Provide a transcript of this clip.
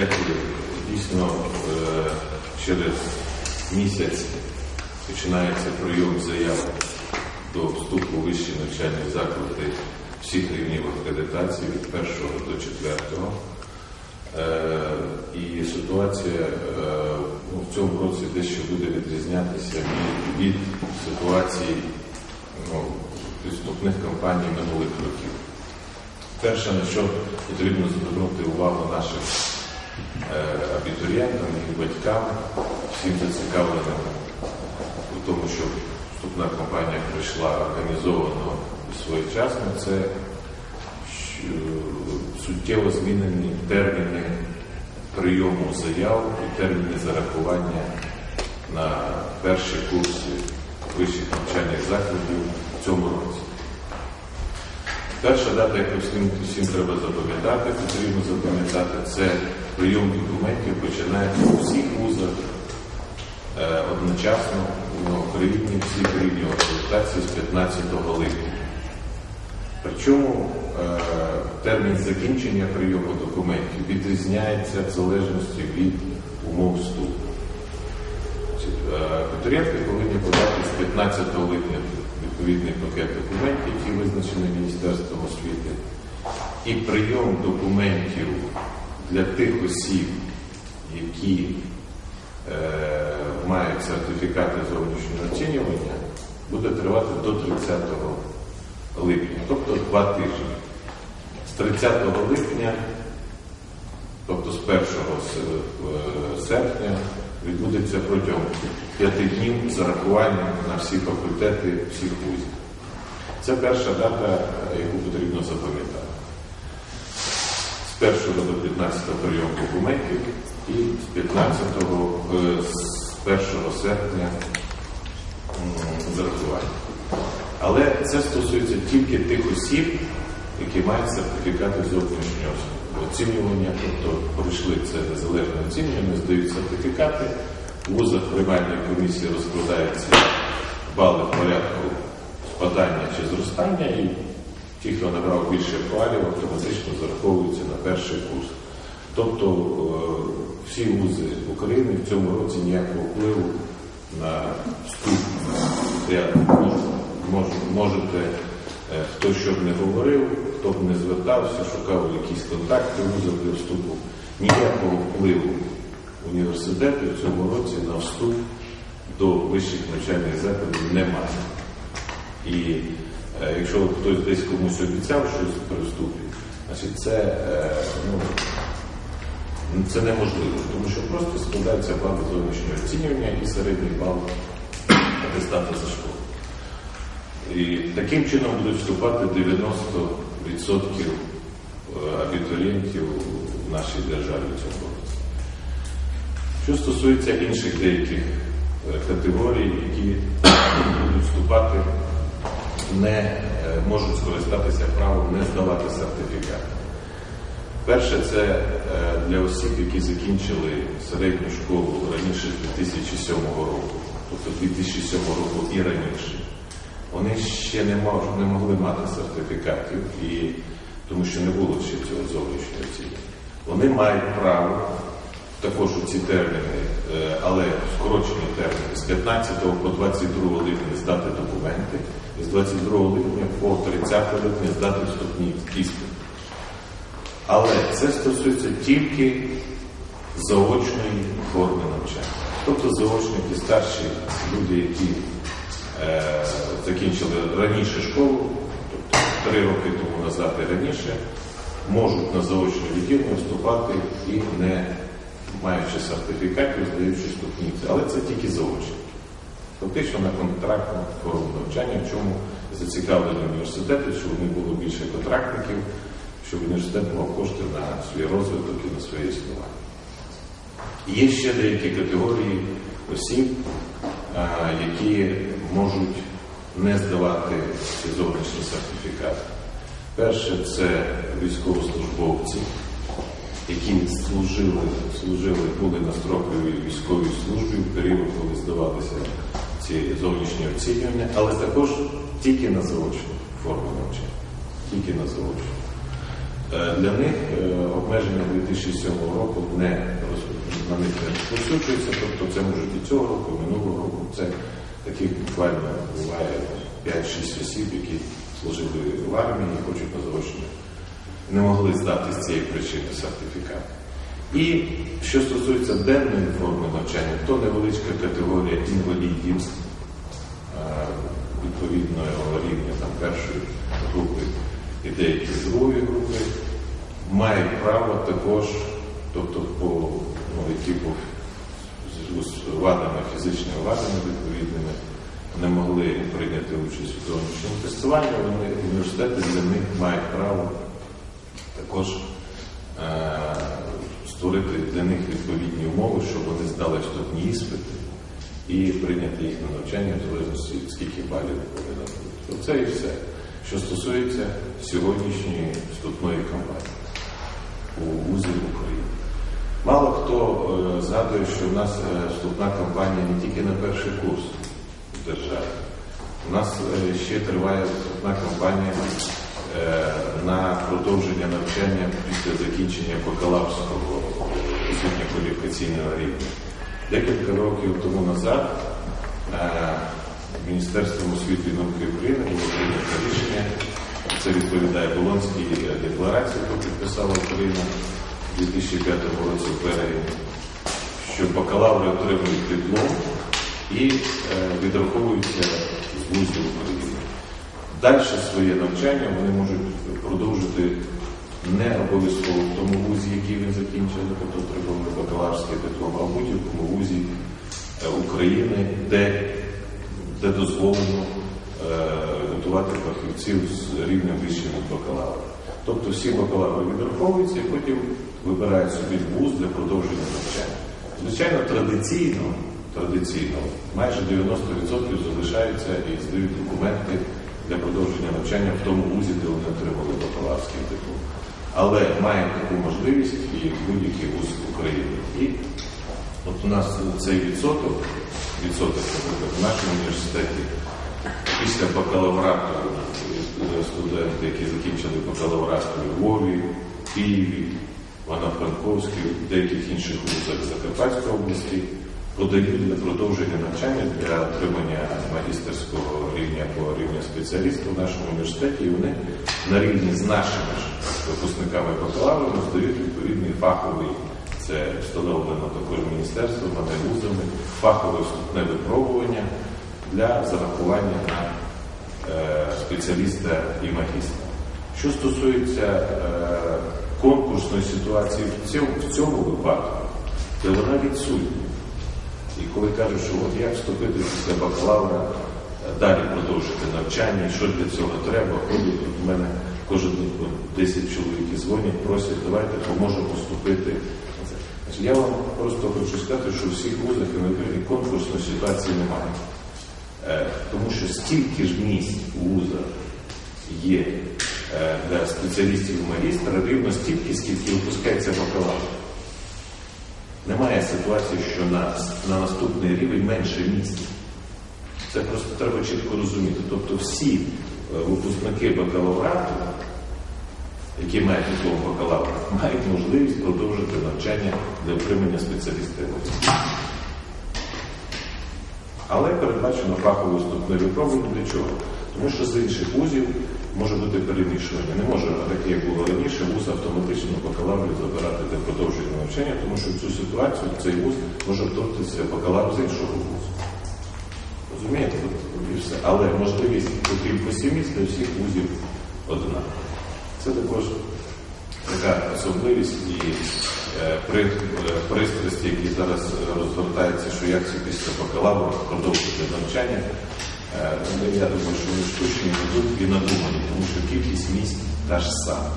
Дякую. Дійсно, е, через місяць починається прийом заяв до вступу вищі навчальні заклади всіх рівнів акредитації від 1 до 4. Е, І ситуація е, ну, в цьому році дещо буде відрізнятися від, ситуації ну, підступних кампаній минулих років. Перше, на що потрібно звернути увагу нашим е, абітурієнтам і батькам, всім зацікавленим у тому, щоб вступна кампанія пройшла організовано і своєчасно, це суттєво змінені терміни прийому заяв і терміни зарахування на перші курси вищих навчальних закладів в цьому році. Перша дата, яку всім, всім треба запам'ятати, потрібно запам'ятати, це прийом документів починається у всіх вузах е, одночасно на Україні, всіх рівнів акредитації з 15 липня. Причому е, термін закінчення прийому документів відрізняється в залежності від умов вступу. Абітурієнти повинні подати з 15 липня відповідний пакет документів, який визначений Міністерством освіти, і прийом документів для тих осіб, які е, мають сертифікати зовнішнього оцінювання, буде тривати до 30 липня, тобто два тижні. З 30 липня, тобто з 1 серпня, відбудеться протягом п'яти днів зарахування на всі факультети всіх вузів. Це перша дата, яку потрібно запам'ятати. З 1 до 15 прийом документів і з 15 з 1 серпня зарахування. Але це стосується тільки тих осіб, які мають сертифікати зовнішнього оцінювання, тобто пройшли це незалежне оцінювання, здають сертифікати, у вузах приймальної комісії розкладаються бали в порядку спадання чи зростання, і ті, хто набрав більше балів, автоматично зараховуються на перший курс. Тобто всі вузи України в цьому році ніякого впливу на вступ. Я можу, можете, хто що б не говорив, хто б не звертався, шукав якісь контакти вузів для вступу. Ніякого впливу університету в цьому році на вступ до вищих навчальних закладів немає. І е, якщо хтось десь комусь обіцяв щось при вступі, значить це, е, ну, це неможливо, тому що просто складаються бали зовнішнього оцінювання і середній бал атестата за школу. І таким чином будуть вступати 90% абітурієнтів в нашій державі в цьому році. Що стосується інших деяких категорій, які будуть вступати, не можуть скористатися правом не здавати сертифікат. Перше, це для осіб, які закінчили середню школу раніше 2007 року, тобто 2007 року і раніше. Вони ще не, мож, не могли мати сертифікатів, і, тому що не було ще цього зовнішнього оцінювання. Вони мають право також у ці терміни, але скорочені терміни, з 15 по 22 липня здати документи, і з 22 липня по 30 липня здати вступні іспити. Але це стосується тільки заочної форми навчання. Тобто заочники, старші люди, які е, закінчили раніше школу, тобто три роки тому назад і раніше, можуть на заочне відділення вступати і не маючи сертифікатів, здаючи ступниці. Але це тільки заочні. Фактично на контрактну форму навчання, в чому зацікавлені університети, щоб не було більше контрактників, щоб університет мав кошти на свій розвиток і на своє існування. Є ще деякі категорії осіб, які можуть не здавати ці зовнішні сертифікати. Перше це військовослужбовці, які служили, служили, були на строковій військовій службі в період, коли здавалися ці зовнішні оцінювання, але також тільки на заочну форму навчання. Тільки на заочну. Е, Для них е, обмеження 2007 року не на них не розповсюджується, тобто це можуть і цього року, і минулого року. Це таких буквально буває 5-6 осіб, які служили в армії і хочуть на. Не могли здати з цієї причини сертифікат. І що стосується денної форми навчання, то невеличка категорія інвалідів відповідного рівня там, першої групи і деякі другої групи мають право також, тобто по ну, які по з вадами, фізичними вадами прийняти участь у зовнішньому тестуванні, вони університети для них мають право також е, створити для них відповідні умови, щоб вони здали вступні іспити і прийняти їх на навчання в залежності від скільки балів повинно бути. Оце і все, що стосується сьогоднішньої вступної кампанії у вузі в Україні. Мало хто е, згадує, що в нас е, вступна кампанія не тільки на перший курс в державі. У нас е, ще триває вступна кампанія е, на продовження навчання після закінчення бакалаврського освітньо-кваліфікаційного рівня. Декілька років тому назад е, Міністерством освіти і науки України було прийнято рішення, це відповідає Болонській декларації, яку підписала Україна у 2005 році в березні, що бакалаври отримують диплом і відраховуються вузів України. Далі своє навчання вони можуть продовжити не обов'язково в тому вузі, який він закінчив, тобто отримали бакалаврський диплом, а в будь-якому вузі е, України, де, де дозволено е, готувати фахівців з рівнем вищим бакалавра. Тобто всі бакалаври відраховуються і потім вибирають собі вуз для продовження навчання. Звичайно, традиційно, традиційно майже 90% залишаються і здають документи для продовження навчання в тому вузі, де вони отримали бакалаврський диплом. Але має таку можливість і будь-який вуз України. І от у нас цей відсоток, відсоток наприклад, в нашому університеті після бакалаврату е, студенти, які закінчили бакалаврат у Львові, Києві, Івано-Франковській, в деяких інших вузах Закарпатської області, подають для продовження навчання для отримання магістерського рівня по рівню спеціаліста в нашому університеті, і вони на рівні з нашими ж випускниками бакалаврами здають відповідний фаховий, це встановлено також міністерством, вузами, фахове вступне випробування для зарахування на е, спеціаліста і магістра. Що стосується е, конкурсної ситуації в цьому, в цьому випадку, то вона відсутня. І коли кажуть, що от як вступити після бакалавра, е, далі продовжити навчання, що для цього треба, ходять в мене кожен день 10 чоловік дзвонять, просять, давайте поможемо. Значить, Я вам просто хочу сказати, що всіх вузах і на конкурсної ситуації немає. Е, Тому що стільки ж місць у вузах є е, для спеціалістів і магістра рівно стільки, скільки випускається бакалавр. Немає ситуації, що на, на наступний рівень менше місць. Це просто треба чітко розуміти. Тобто всі е, випускники бакалаврату, які мають диплом бакалавра, мають можливість продовжити навчання для отримання спеціаліста. Але передбачено фахове вступне випробування для чого? Тому що з інших вузів може бути перемішування. Не може, так як було раніше, вуз автоматично бакалаврів забирати для продовження навчання, тому що в цю ситуацію цей вуз може втрутитися бакалавр з іншого вузу. Розумієте? І все. Але можливість кількості місць для всіх вузів одна. Це також така особливість і е, при, е, пристрасті, які зараз розгортаються, що як це після бакалавру продовжити навчання. Е, Я думаю, що вони штучні і надумані, тому що кількість місць та ж сама.